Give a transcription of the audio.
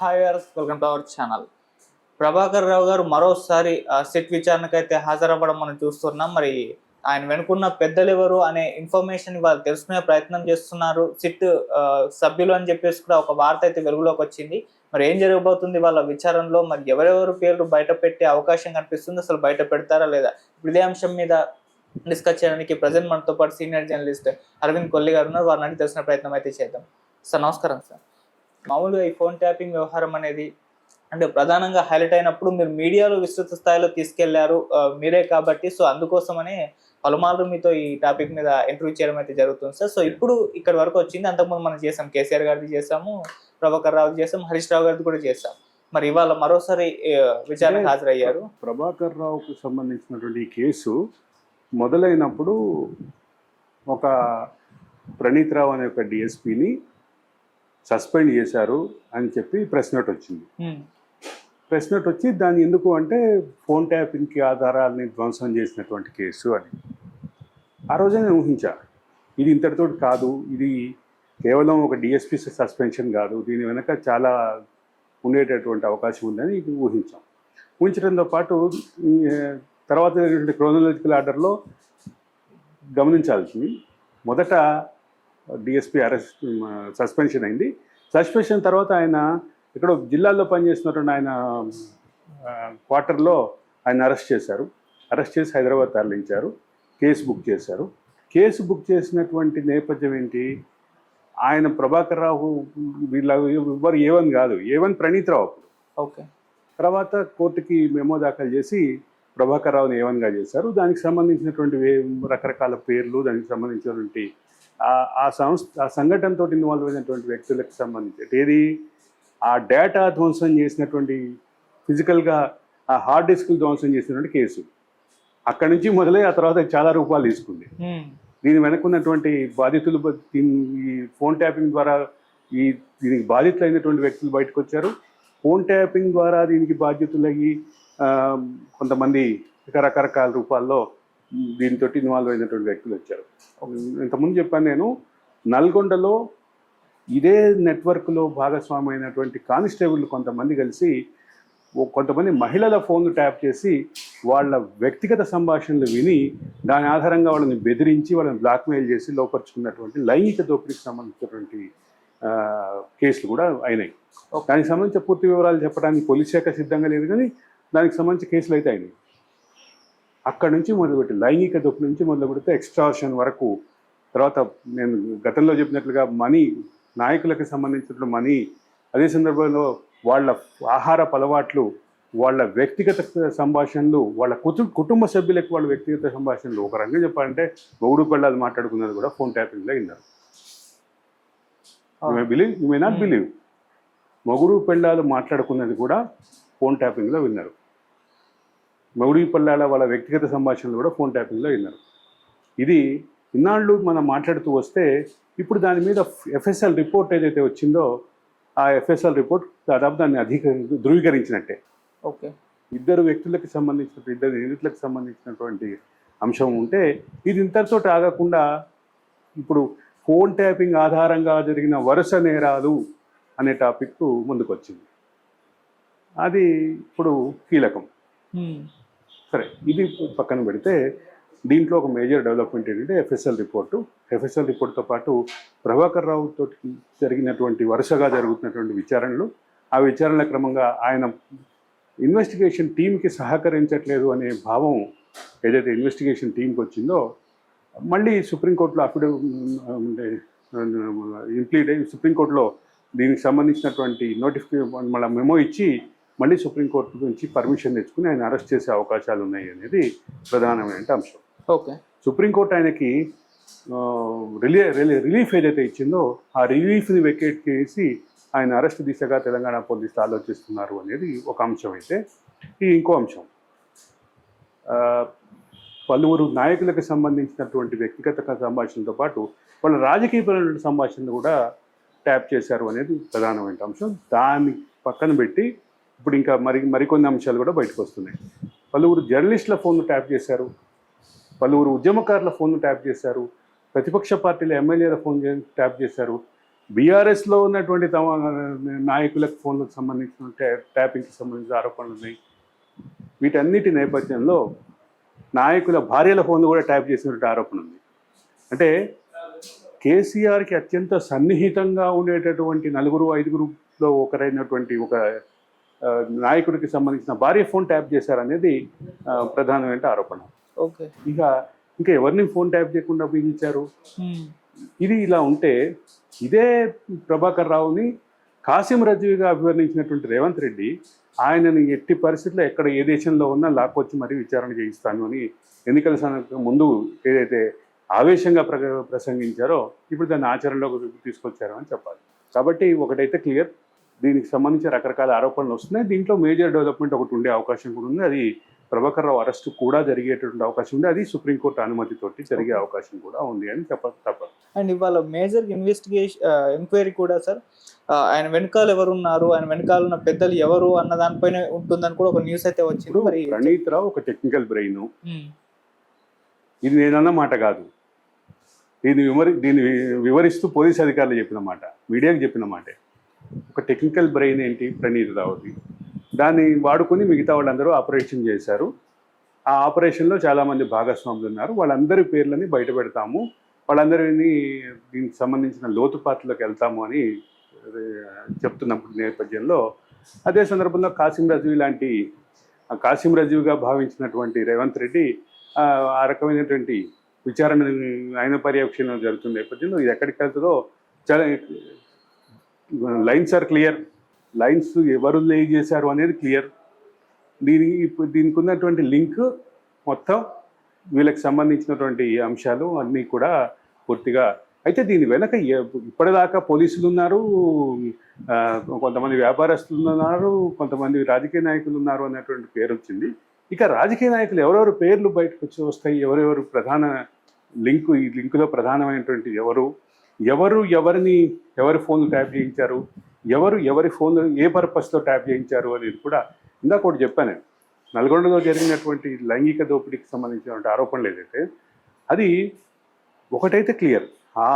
Hi welcome to our channel Prabhakar Rao గారు మరోసారి ఆ, సిట్ విచారణకైతే హాజరవ్వడం మనం చూస్తున్నాం. మరి ఆయన వెనుకున్న పెద్దలు ఎవరు అనే ఇన్ఫర్మేషన్ వాళ్ళు తెలుసుకునే ప్రయత్నం చేస్తున్నారు. సిట్ సభ్యులు అని చెప్పేసి కూడా ఒక వార్త అయితే వెలుగులోకి వచ్చింది. మరి ఏం జరగబోతుంది వాళ్ళ విచారణలో? మరి ఎవరెవరు పేర్లు బయట పెట్టే అవకాశం కనిపిస్తుంది? అసలు బయట పెడతారా లేదా? ఇప్పుడు ఇదే అంశం మీద డిస్కస్ చేయడానికి ప్రజెంట్ మనతో పాటు సీనియర్ జర్నలిస్ట్ అరవింద్ కొల్లి గారు ఉన్నారు. వారిని తెలిసిన ప్రయత్నం అయితే చేద్దాం. సార్ నమస్కారం సార్. మామూలుగా ఈ ఫోన్ ట్యాపింగ్ వ్యవహారం అనేది అంటే ప్రధానంగా హైలైట్ అయినప్పుడు మీరు మీడియాలో విస్తృత స్థాయిలో తీసుకెళ్ళారు మీరే కాబట్టి సో అందుకోసమనే పలుమార్లు మీతో ఈ టాపిక్ మీద ఇంటర్వ్యూ చేయడం అయితే జరుగుతుంది. సార్ సో ఇప్పుడు ఇక్కడ వరకు వచ్చింది. అంతకుముందు మనం చేసాం కేసీఆర్ గారిది చేసాము ప్రభాకర్ రావు చేసాం హరీష్ రావు గారిది కూడా చేసాం. మరి ఇవాళ మరోసారి విచారణకు హాజరయ్యారు. ప్రభాకర్ రావుకు సంబంధించినటువంటి ఈ కేసు మొదలైనప్పుడు ఒక ప్రణీత్ రావు అనే ఒక డిఎస్పిని సస్పెండ్ చేశారు అని చెప్పి ప్రెస్ నోట్ వచ్చింది. ప్రెస్ నోట్ వచ్చి దాన్ని ఎందుకు అంటే ఫోన్ ట్యాపింగ్కి ఆధారాలని ధ్వంసం చేసినటువంటి కేసు అని. ఆ రోజే నేను ఊహించా. ఇది ఇంతటితో కాదు ఇది కేవలం ఒక డిఎస్పీ సస్పెన్షన్ కాదు దీని వెనక చాలా ఉండేటటువంటి అవకాశం ఉందని ఇది ఊహించాం. ఊహించడంతో పాటు తర్వాత క్రోనలాజికల్ ఆర్డర్లో గమనించాల్సింది. మొదట డిఎస్పీ అరెస్ట్ సస్పెన్షన్ అయింది. సస్పెన్షన్ తర్వాత ఆయన ఇక్కడ జిల్లాల్లో పనిచేస్తున్నటువంటి ఆయన క్వార్టర్లో ఆయన అరెస్ట్ చేశారు. అరెస్ట్ చేసి హైదరాబాద్ తరలించారు. కేసు బుక్ చేశారు. కేసు బుక్ చేసినటువంటి నేపథ్యం ఏంటి? ఆయన ప్రభాకర్ రావు వీళ్ళ ఎవ్వరు ఏవన్ కాదు. ఏవన్ ప్రణీత్ రావు అప్పుడు. ఓకే. తర్వాత కోర్టుకి మెమో దాఖలు చేసి ప్రభాకర్ రావుని ఏవన్గా చేశారు. దానికి సంబంధించినటువంటి రకరకాల పేర్లు దానికి సంబంధించినటువంటి ఆ- ఆ సంస్థ ఆ సంఘటనతో ఇన్వాల్వ్ అయినటువంటి వ్యక్తులకు సంబంధించి ఏది ఆ డేటా ధ్వంసం చేసినటువంటి ఫిజికల్గా ఆ హార్డ్ డిస్క్ ధ్వంసం చేసినటువంటి కేసు. అక్కడి నుంచి మొదలై ఆ తర్వాత చాలా రూపాయలు తీసుకుంది. దీని వెనకున్నటువంటి బాధితులు ఈ ఫోన్ ట్యాపింగ్ ద్వారా ఈ దీనికి బాధితులైనటువంటి వ్యక్తులు బయటకు వచ్చారు ఫోన్ ట్యాపింగ్ ద్వారా దీనికి బాధ్యతలయ్యి కొంతమంది రకరకాల రూపాల్లో దీనితో ఇన్వాల్వ్ అయినటువంటి వ్యక్తులు వచ్చారు. ఇంతకుముందు చెప్పాను నేను నల్గొండలో ఇదే నెట్వర్క్లో భాగస్వామి అయినటువంటి కానిస్టేబుల్ కొంతమంది కలిసి కొంతమంది మహిళల ఫోన్ ట్యాప్ చేసి వాళ్ళ వ్యక్తిగత సంభాషణలు విని దాని ఆధారంగా వాళ్ళని బెదిరించి వాళ్ళని బ్లాక్మెయిల్ చేసి లోపరుచుకున్నటువంటి లైంగిక దోపిడీకి సంబంధించినటువంటి కేసులు కూడా అయినాయి. దానికి సంబంధించిన పూర్తి వివరాలు చెప్పడానికి పోలీస్ శాఖ సిద్ధంగా లేదు కానీ దానికి సంబంధించి కేసులు అయితే అయినాయి. అక్కడ నుంచి మొదలుపెట్టి లైంగిక దోపిడీ నుంచి మొదలు పెడితే ఎక్స్ట్రాషన్ వరకు. తర్వాత నేను గతంలో చెప్పినట్లుగా మనీ నాయకులకు సంబంధించిన మనీ అదే సందర్భంలో వాళ్ళ ఆహార అలవాట్లు వాళ్ళ వ్యక్తిగత సంభాషణలు వాళ్ళ కుటు కుటుంబ సభ్యులకు వాళ్ళ వ్యక్తిగత సంభాషణలు. ఒక రంగం చెప్పాలంటే మొగుడు పెళ్ళాలు మాట్లాడుకున్నది కూడా ఫోన్ ట్యాపింగ్లో విన్నారు. You may believe you may not. Believe మొగుడు పెళ్ళాలు మాట్లాడుకున్నది కూడా ఫోన్ ట్యాపింగ్లో విన్నారు. మొగుడు పెళ్ళాల వాళ్ళ వ్యక్తిగత సంభాషణలు కూడా ఫోన్ ట్యాపింగ్లో విన్నారు. ఇది ఇన్నాళ్ళు మనం మాట్లాడుతూ వస్తే ఇప్పుడు దాని మీద ఎఫ్ఎస్ఎల్ రిపోర్ట్ ఏదైతే వచ్చిందో ఆ ఎఫ్ఎస్ఎల్ రిపోర్ట్ దాదాపు దాన్ని అధిక ధృవీకరించినట్టే. ఓకే. ఇద్దరు వ్యక్తులకు సంబంధించిన ఇద్దరు నిందితులకు సంబంధించినటువంటి అంశం ఉంటే ఇది ఇంతటితో ఆగకుండా ఇప్పుడు ఫోన్ ట్యాపింగ్ ఆధారంగా జరిగిన వరుస నేరాలు అనే టాపిక్ ముందుకు వచ్చింది అది ఇప్పుడు కీలకం. సరే ఇది పక్కన పెడితే దీంట్లో ఒక మేజర్ డెవలప్మెంట్ ఏంటంటే ఎఫ్ఎస్ఎల్ రిపోర్టు. ఎఫ్ఎస్ఎల్ రిపోర్ట్తో పాటు ప్రభాకర్ రావుతో జరిగినటువంటి వరుసగా జరుగుతున్నటువంటి విచారణలు. ఆ విచారణల క్రమంగా ఆయన ఇన్వెస్టిగేషన్ టీంకి సహకరించట్లేదు అనే భావం ఏదైతే ఇన్వెస్టిగేషన్ టీంకి వచ్చిందో మళ్ళీ సుప్రీంకోర్టులో అఫిడవిట్ ఇంప్లీడ్ అయ్యి సుప్రీంకోర్టులో దీనికి సంబంధించినటువంటి నోటిఫికేషన్ మళ్ళీ మెమో ఇచ్చి మళ్ళీ సుప్రీంకోర్టు నుంచి పర్మిషన్ తెచ్చుకుని ఆయన అరెస్ట్ చేసే అవకాశాలు ఉన్నాయి అనేది ప్రధానమైన అంశం. ఓకే. సుప్రీంకోర్టు ఆయనకి రిలీ రిలీ- రిలీఫ్ ఏదైతే ఇచ్చిందో ఆ రిలీఫ్ని వెకేట్ చేసి ఆయన అరెస్ట్ దిశగా తెలంగాణ పోలీసులు ఆలోచిస్తున్నారు అనేది ఒక అంశం అయితే. ఈ ఇంకో అంశం. పలువురు నాయకులకు సంబంధించినటువంటి వ్యక్తిగత సంభాషణతో పాటు వాళ్ళ రాజకీయపరమైన సంభాషణలు కూడా ట్యాప్ చేశారు అనేది ప్రధానమైన అంశం. దాన్ని పక్కన పెట్టి ఇప్పుడు ఇంకా మరి మరికొన్ని అంశాలు కూడా బయటకు వస్తున్నాయి. పలువురు జర్నలిస్టుల ఫోన్ను ట్యాప్ చేశారు. పలువురు ఉద్యమకారుల ఫోన్ను ట్యాప్ చేశారు. ప్రతిపక్ష పార్టీల ఎమ్మెల్యేల ఫోన్ ట్యాప్ చేశారు. బీఆర్ఎస్లో ఉన్నటువంటి తమ నాయకులకు ఫోన్లకు సంబంధించిన ట్యాపింగ్కి సంబంధించిన ఆరోపణలు ఉన్నాయి. వీటన్నిటి నేపథ్యంలో నాయకుల భార్యల ఫోన్లు కూడా ట్యాప్ చేసినటువంటి ఆరోపణ ఉంది. అంటే కేసీఆర్కి అత్యంత సన్నిహితంగా ఉండేటటువంటి నలుగురు ఐదుగురులో ఒకరైనటువంటి ఒక నాయకుడికి సంబంధించిన భార్య ఫోన్ ట్యాప్ చేశారనేది ప్రధానమైన ఆరోపణ. ఓకే. ఇక ఇంకా ఎవరిని ఫోన్ ట్యాప్ చేయకుండా ఉపయోగించారు? ఇది ఇలా ఉంటే ఇదే ప్రభాకర్ రావుని కాసిం రజీవిగా అభివర్ణించినటువంటి రేవంత్ రెడ్డి ఆయనని ఎట్టి పరిస్థితుల్లో ఎక్కడ ఏ దేశంలో ఉన్నా లాక్కొచ్చి మరీ విచారణ చేయిస్తాను అని ఎన్నికల ముందు ఏదైతే ఆవేశంగా ప్ర ప్రసంగించారో ఇప్పుడు దాన్ని ఆచరణలోకి తీసుకొచ్చారు అని చెప్పాలి. కాబట్టి ఒకటైతే క్లియర్ దీనికి సంబంధించి రకరకాల ఆరోపణలు వస్తున్నాయి. దీంట్లో మేజర్ డెవలప్మెంట్ ఒకటి ఉండే అవకాశం కూడా ఉంది. అది ప్రభాకర్ రావు అరెస్ట్ కూడా జరిగేటువంటి అవకాశం ఉంది. అది సుప్రీంకోర్టు అనుమతితోటి జరిగే అవకాశం కూడా ఉంది అని చెప్ప తప్పదు అండ్ ఇవాళ మేజర్ ఇన్వెస్టిగేషన్ ఎంక్వైరీ కూడా సార్ ఆయన వెనకాల ఎవరు ఉన్నారు ఆయన వెనకాల ఉన్న పెద్దలు ఎవరు అన్న దానిపైన ఉంటుందని కూడా ఒక న్యూస్ అయితే వచ్చింది. మరి ప్రణీత్ రావు ఒక టెక్నికల్ బ్రెయిన్. ఇది నేనన్న మాట కాదు. దీన్ని వివరి దీన్ని వివరిస్తూ పోలీస్ అధికారులు చెప్పిన మాట మీడియాకి చెప్పిన మాటే. ఒక టెక్నికల్ బ్రెయిన్ ఏంటి? ప్రణీత్ రావుది దాన్ని వాడుకొని మిగతా వాళ్ళందరూ ఆపరేషన్ చేశారు. ఆ ఆపరేషన్లో చాలామంది భాగస్వాములు ఉన్నారు. వాళ్ళందరి పేర్లని బయట పెడతాము. వాళ్ళందరినీ దీనికి సంబంధించిన లోతుపాట్లోకి వెళ్తాము అని చెప్తున్నప్పుడు నేపథ్యంలో అదే సందర్భంలో కాసిం రజీవ్ లాంటి కాసిం రజీవ్గా భావించినటువంటి రేవంత్ రెడ్డి ఆ ఆ రకమైనటువంటి విచారణ ఆయన పర్యవేక్షణ జరుగుతున్న నేపథ్యంలో ఇది ఎక్కడికి వెళ్తుందో చాలా లైన్స్ ఆర్ క్లియర్. లైన్స్ ఎవరు లే చేశారు అనేది క్లియర్. దీని ఇప్పుడు దీనికి ఉన్నటువంటి లింక్ మొత్తం వీళ్ళకి సంబంధించినటువంటి అంశాలు అన్నీ కూడా పూర్తిగా అయితే దీని వెనక ఇప్పటిదాకా పోలీసులు ఉన్నారు కొంతమంది వ్యాపారస్తులు ఉన్నారు కొంతమంది రాజకీయ నాయకులు ఉన్నారు అనేటువంటి పేరు వచ్చింది. ఇక రాజకీయ నాయకులు ఎవరెవరు పేర్లు బయటకు వచ్చి వస్తాయి ఎవరెవరు ప్రధాన లింకు ఈ లింకులో ప్రధానమైనటువంటి ఎవరు ఎవరు ఎవరిని ఎవరి ఫోన్లు ట్యాప్ చేయించారు? ఎవరు ఎవరి ఫోన్లు ఏ పర్పస్తో ట్యాప్ చేయించారు అనేది కూడా ఇందాక ఒకటి చెప్పాను నేను. నల్గొండలో జరిగినటువంటి లైంగిక దోపిడీకి సంబంధించినటువంటి ఆరోపణలు ఏదైతే అది ఒకటైతే క్లియర్. ఆ